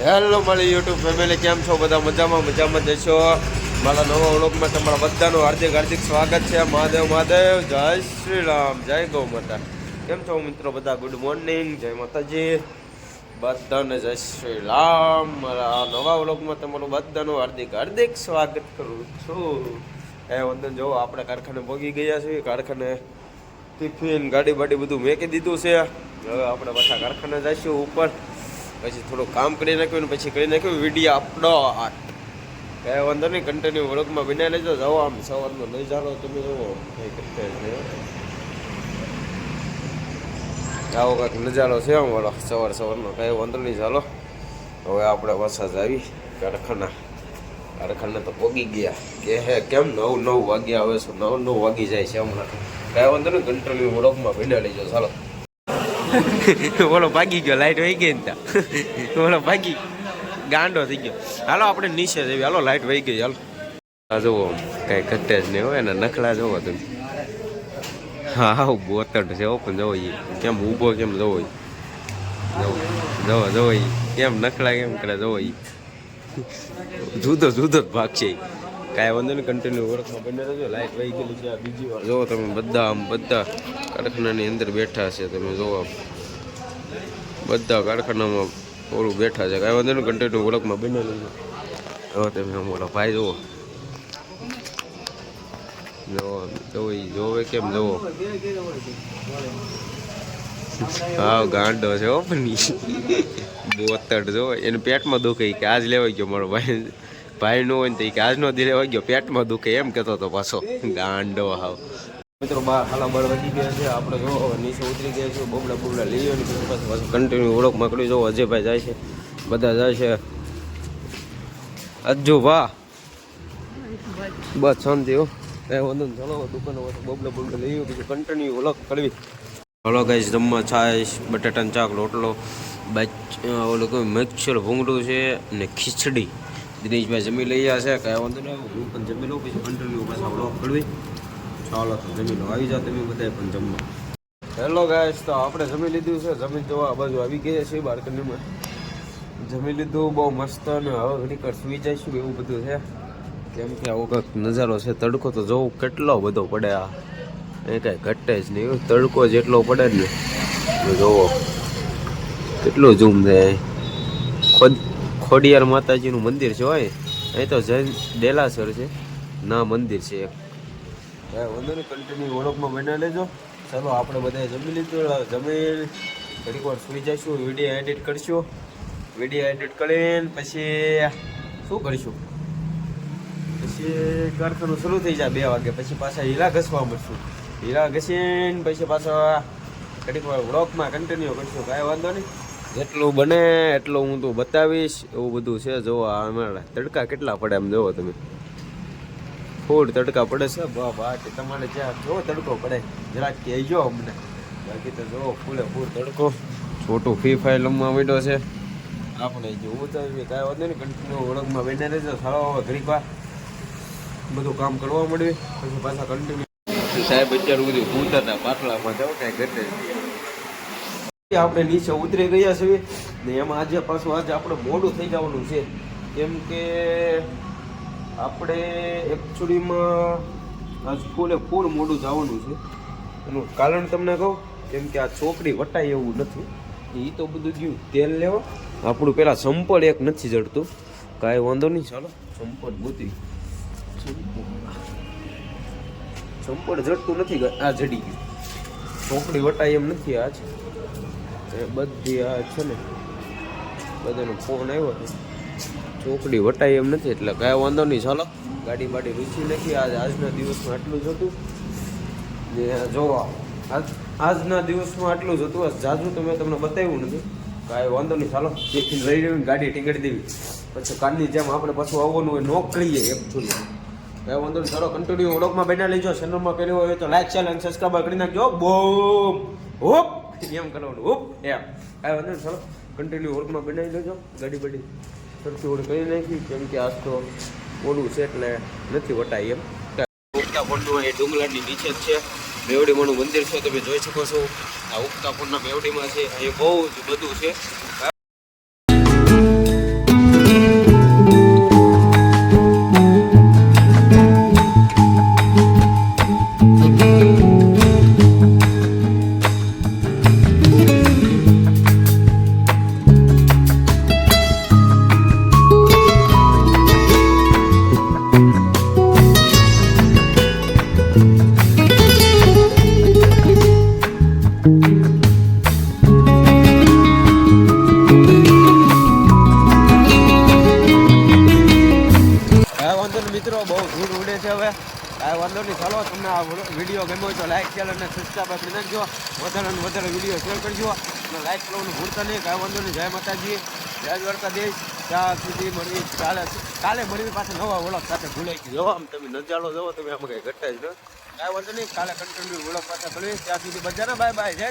Hello મારી YouTube family કેમ છો? બધા મજામાં? મજામાં જશો મારા નવા વ્લોગમાં તમારા બધાનું હાર્દિક હાર્દિક સ્વાગત છે. મહાદેવ મહાદેવ, જય શ્રી રામ, જય ગૌ માતા. કેમ છો મિત્રો બધા? ગુડ મોર્નિંગ જય માતાજી. બધાને જય શ્રી રામ. મારા નવા વ્લોગમાં તમારું બધાનું હાર્દિક હાર્દિક સ્વાગત કરું છું. એ વંદન, જો આપણે કારખાને ભોગી ગયા છીએ, કારખાને ટિફિન ગાડી બાડી બધું મેકી દીધું છે. હવે આપણે પાછા કારખાને જઈશું ઉપર. પછી થોડું કામ કરી નાખ્યું ને પછી કરી નાખ્યું વીડિયો અપલોડ કઈ વાંધો નહીં કન્ટિન્યુ વર્કમાં બનાવી લેજો, જાઓ આમ સવારનો લઈ જાઓ, તમે જુઓ, કઈ કરતા જ આવો કાંઈક નજારો છે આમ વાળો, સવાર સવારનો, કાંઈ વાંધો નહીં, ચાલો. હવે આપણે વરસાદ આવી, કારખાના કારખાના તો પોગી ગયા. કે હે, કેમ નવ નવ વાગ્યા આવે છે, નવ નવ વાગી જાય છે હમણાં. કાંઈ વાંધો નહીં કન્ટિન્યુ ભીડા લઈ લેજો, ચાલો. ઓલો ભાગી ગયો લાઈટ વહી ગઈ ને ઓલો ભાગી ગાંડો થઈ ગયો. હાલો, આપણે નીચે જઈએ. હાલો લાઈટ વહી ગઈ. હાલો. આ જુઓ, કઈ ઘટે જ નહીં હોય એના નખલા જુઓ તમે. હા હા બોતડ છે ઓપન જવો ઈ કેમ ઊભો, કેમ જવો એ જવો જવો કેમ નખલા, કેમ કરે જવો એ જુદો જુદો જ ભાગ છે. કાંઈ વાંધો નહીં કન્ટિન્યુ વર્કમાં બને રહેજો. લાઈટ વહી ગયેલી છે બીજી વાર. જુઓ તમે બધા આમ બધા કારખાનાની અંદર બેઠા છે, તમે જુઓ બધા કારખાનામાં ઓલું બેઠા છે. કાંઈ વાંધો નહીં કન્ટિન્યુ વર્કમાં બને રહેજો. હવે તમે આમ ઓલા ભાઈ જુઓ. જોવો ઈ જોવે કેમ જોવો હા, ગાંડો છે પણ બોતડ, જો એને પેટમાં દુખાય કે આજ લેવાઈ ગયો મારો ભાઈ. ભાઈ નો હોય ને તો કે આજનો દિલે વાગ્યો પેટમાં દુખે, એમ કહેતો હતો પાછો. ગાંડો હાવ. મિત્રો બાર હાલા વાગી ગયા છે. આપણે જો નીચે ઉતરી ગયા છે બોબડા બોબડા લઈ લો પછી પાછું કન્ટિન્યુ ઓળખ મકડી જો અજયભાઈ જાય છે, બધા જાય છે. અજુ વાહ બસ, શાંતિ હો. એ વાંધો નહીં, ચલો દુકાનો પાછું બોબડા બોબડા લઈ પછી કન્ટિન્યુ ઓળખ કરવી. હલો ગાઈસ જમવા છાશ, બટાટાનો ચાક, રોટલો બાચ ઓલું મિક્સર ભૂંગળું છે ને ખીચડી. દિનેશભાઈ જમી લઈ છે, કાંઈ વાંધો નહીં. હું પણ જમી લઉં, પછી કન્ટિન્યુ પાછા બ્લોક કરવી. ચાલો તો જમી લો, આવી જાઓ તમે બધાય પણ જમવા. હેલો ગાય તો આપણે જમી લીધું છે. જમીન જોવા આ બાજુ આવી ગયા છે બાલ્કનીમાં જમી લીધું, બહુ મસ્ત અને હવે ઘડીક વાર સુઈ જઈશું એવું બધું છે. કેમ કે આવો કંઈક નજારો છે, તડકો તો જોવું કેટલો બધો પડે આ. એ કાંઈ ઘટે જ નહીં, તડકો જેટલો પડે ને જોવો, કેટલું ઝૂમ થાય. ખોદ ખોડિયાર માતાજીનું મંદિર છે હોય, અહીં તો જૈન ડેલાસર છે. ના મંદિર છે એક. વાંધો નહીં કન્ટિન્યુ ઓળખમાં બનાવી લેજો ચાલો, આપણે બધા જમી લીધું. જમી ઘડીક વાર સુઈ જઈશું, વીડિયો એડિટ કરશું. વીડિયો એડિટ કરીને પછી શું કરીશું? પછી કારખાનું શરૂ થઈ જાય બે વાગે, પછી પાછા હીરા ઘસવા મળશું. હીરા ઘસીને પછી પાછા ઘડીક વાર વ્લોગમાં કન્ટિન્યુ કરશું. કાંઈ વાંધો નહીં. જેટલું બને, એટલું હું તો બતાવીશ. એવું બધું છે. આ અમારા તડકા કેટલા પડે એમ જોવો તમે. ફૂલ તડકા પડે છે. બા બા તમારે જ્યાં જો તડકો પડે, જરાક કહેજો અમને. બાકી તો જો ફૂલે ફૂલ તડકો. છોટું ફ્રી ફાયર રમવા માંડ્યો છે. આપણે જોવું તો કાંઈ વાંધો નહીં. કન્ટિન્યુ ઓળખમાં બેને રહેજો. સારો ઘડીક બધું કામ કરવા મળ્યું પછી પાછા કન્ટિન્યુ સાહેબ, અત્યારે સુધી ભૂતા હતા પાટલામાં જાઓ, કાંઈ ઘટે જ આપણે નીચે ઉતરી ગયા છીએ ને એમાં આજે પાછું આજે આપણે મોડું થઈ જવાનું છે. કેમ કે આપણે એકચ્યુઅલીમાં આજ ફૂલે ફૂલ મોડું જવાનું છે. એનું કારણ તમને કહું, કેમ કે આ છોકરી વટાય એવું નથી. એ તો બધું ગયું. તેલ લેવા. આપણું પેલા સંપળ એક નથી જડતું. કાંઈ વાંધો નહીં, ચાલો. સંપળ ગોતી. સંપળ જડતું નથી, આ જડી ગયું. છોકરી વટાય એમ નથી આજ. એ બધી આ છે ને, બધાનો ફોન આવ્યો હતો ચોકડી વટાઈ એમ નથી, એટલે કાંઈ વાંધો નહીં, ચાલો. ગાડી બાડી રૂચી નથી, આજ આજના દિવસમાં આટલું જ હતું. ને જોવા આજ, આજના દિવસમાં આટલું જ હતું જાજુ તો મેં તમને બતાવ્યું નથી. કાંઈ વાંધો નહીં, ચાલો. જેથી રહી રહી ગાડી ટીંગડી દેવી. પછી કાલની જેમ આપણે પાછું આવવાનું હોય નોકરી એકચ્યુઅલી કાંઈ વાંધો નહીં, ચાલો કન્ટિન્યુ વ્લોગમાં બેઠા લેજો. ચેનલમાં પહેલી હોય તો લાઈક ચેનલ સબસ્ક્રાઈબ કરી નાખજો. બોમ હોપ એમ કરવાનું. ઉપ એમ. કાંઈ વાંધો ચાલો. કન્ટિન્યુ વર્કમાં બનાવી લેજો. ગાડી બડી સરખી ઓળ કરી નાખી. કેમ કે આજ તો ઓલું છે એટલે નથી વટાય એમ. ઉગતા પણનું એ ડુંગરાની નીચે જ છે. મેવડીમાનું મંદિર છે, તમે જોઈ શકો છો. આ ઉગતા પણના મેવડીમાં છે. અહીં બહુ જ બધું છે. કાંઈ વાંધો નહીં, ચાલો, તમને આ વીડિયો ગમ્યો તો લાઈક ચેનલ અને સબસ્ક્રાઈબ આપી નાખજો. વધારે ને વધારે વીડિયો શેર કરજો. અને લાઈક કરવાનું ભૂલતા નહીં, કાંઈ વાંધો નહીં. જય માતાજી, જય દ્વારકાધીશ. ત્યાં સુધી મળી, કાલે કાલે મળી પાછા નવા ઓળખ સાથે ભૂલાઈ ગયો. આમ તમે નજારો જવો, તમે આમ કંઈ ઘટે જ કાંઈ વાંધો નહીં, કાલે કન્ટિન્યુ ઓળખ પાસે ભળવી ત્યાં સુધી બધાને બાય બાય જય